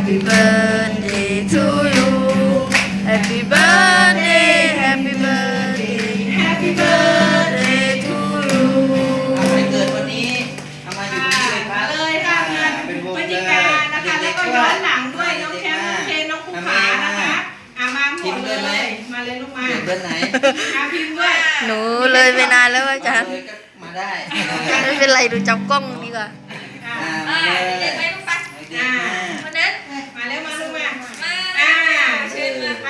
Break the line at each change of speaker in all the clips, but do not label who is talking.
Happy birthday to you Happy birthday
Happy birthday Happy birthday
to you.
เอาไปเกิดวันนี้เอามาอยู่
ค่ะ
ที่เลยครั
มา
บ
เลยค่ะงาน
เป็นวง
พฤศ
เล
จิ
ย
กานะคะ แล้วก็ย้อนหลังด้วยน้องแชมป์น้องเชนน้องภูผานะคะอะมาหมดเลย มาเลยลูกมา
เกิดเดือนไหน
อะพิมพ์ด้วย
หนูเลยไปนานแล้วอาจารย์
เลยก็มาได้
ไม่เป็นไรดูจับกล้องดีกว่า
อะ
อ่ามาเลย
อ่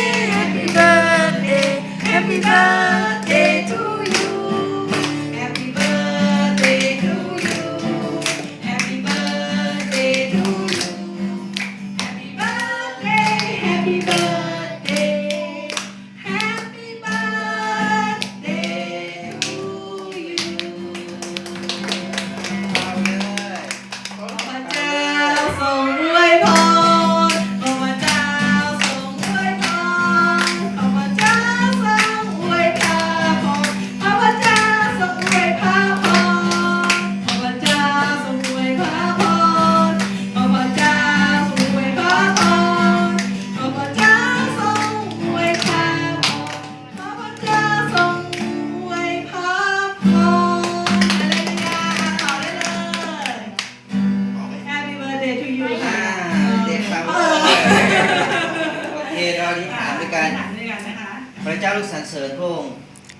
นด้
วยกัน
อธิษฐานด้วยกันนะคะ
พระเจ้าลูกสรรเสริญพระองค์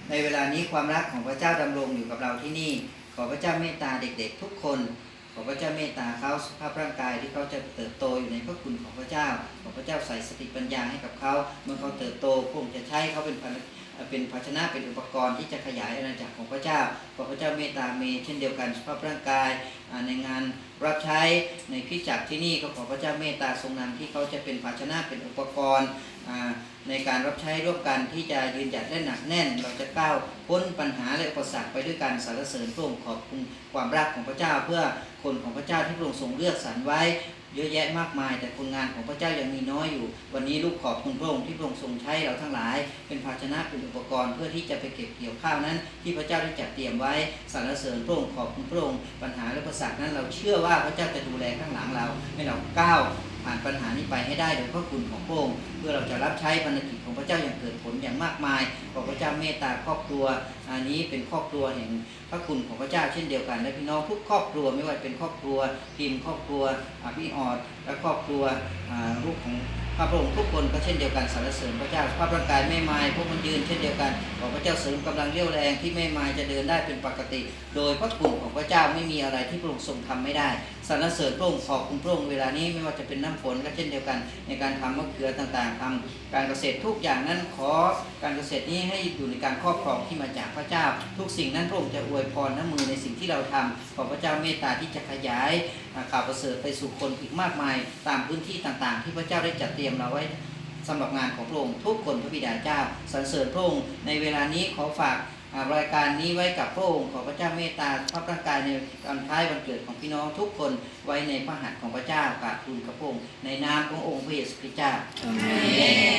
ในเวลานี้ความรักของพระเจ้าดำรงอยู่กับเราที่นี่ ขอพระเจ้าเมตตาเด็กๆ ทุกคน ขอพระเจ้าเมตตาเขาสุขภาพร่างกายที่เขาจะเติบโตอยู่ในพระคุณของพระเจ้า ขอพระเจ้าใส่สติปัญญาให้กับเขาเมื่อเขาเติบโตพระองค์จะใช้เขาเป็นภาชเป็นภาชนะเป็นอุปกรณ์ที่จะขยายอาณาจักรของพระเจ้า ขอพระเจ้าเมตตาเมย์เช่นเดียวกันสุขภาพร่างกายอ่าในงาน รับใช้ในคริจักที่นี่ก็ขอพระเจ้าเมตตาทรงนำที่เขาจะเป็นภาชนะเป็นอุปกรณ์ในการรับใช้ร่วมกันที่จะยืนหยัดและหนักแน่น เราจะก้าวพ้นปัญหาและอุปสรรคไปด้วยการสรรเสริญพระองค์ขอบคุณความรักของพระเจ้าเพื่อคนของพระเจ้าที่พระองค์ทรงเลือกสรรไว้เยอะแยะมากมาย แต่คนงานของพระเจ้ายังมีน้อยอยู่ วันนี้ลูกขอบคุณพระองค์ที่พระองค์ทรงใช้เราทั้งหลาย เป็นภาชนะเป็นอุปกรณ์เพื่อที่จะไปเก็บเกี่ยวข้าวนั้น ที่พระเจ้าได้จัดเตรียมไว้สรรเสริญพระองค์ขอบคุณพระองค์ปัญหาและอุปสรรคนั้นเราเชื่อว่าพระเจ้าจะดูแลข้างหลังเรา ให้เราก้าวผ่านปัญหานี้ไปให้ได้โดยพระคุณของพระองค์เพื่อเราจะรับใช้ภารกิจของพระเจ้าอย่างเกิดผลอย่างมากมายขอพระเจ้าเมตตาครอบครัว อันนี้เป็นครอบครัวแห่งพระคุณของพระเจ้าเช่นเดียวกันและพี่น้องทุกครอบครัวไม่ว่าเป็นครอบครัวทีมครอบครัวอ่าพี่ออดและครอบครัวลูกของพระพระองค์ทุกคนก็เช่นเดียวกันสรรเสริญพระเจ้าสภาพร่างกายไม่มายพวกมันยืนเช่นเดียวกันขอพระเจ้าเสริมกำลังเรี่ยวแรงที่ไม่มายจะเดินได้เป็นปกติ โดยพระคุณของพระเจ้าไม่มีอะไรที่พระองค์ทรงทำไม่ได้สรรเสริญพระองค์ขอบคุณพระองค์เวลานี้ไม่ว่าจะเป็นน้ำฝนก็เช่นเดียวกัน ในการทำมะเขือต่างๆทำการเกษตรทุกอย่างนั้นขอการเกษตรนี้ให้อยู่ในการครอบครองที่มาจากพระเจ้า ทุกสิ่งนั้นพระองค์จะอวยพรน้ำมือในสิ่งที่เราทำขอพระเจ้าเมตตาที่จะขยายข่าวประเสริฐไปสู่คนอีกมากมาย ตามพื้นที่ต่างๆ ที่พระเจ้าได้จัดเตรียมเราไว้สำหรับงานของพระองค์ทุกคนพระบิดาเจ้าสรรเสริญพระองค์ในเวลานี้ขอฝากอ่ารายการนี้ไว้กับพระองค์ขอพระเจ้าเมตตาพระร่างกายในวันคล้ายวันเกิดของพี่น้องทุกคนไว้ในพระหัตถ์ของพระเจ้ากราบทูลกับพระองค์ในนามขององค์พระเยซูคริสต์เจ้า
ขอพระเจ้า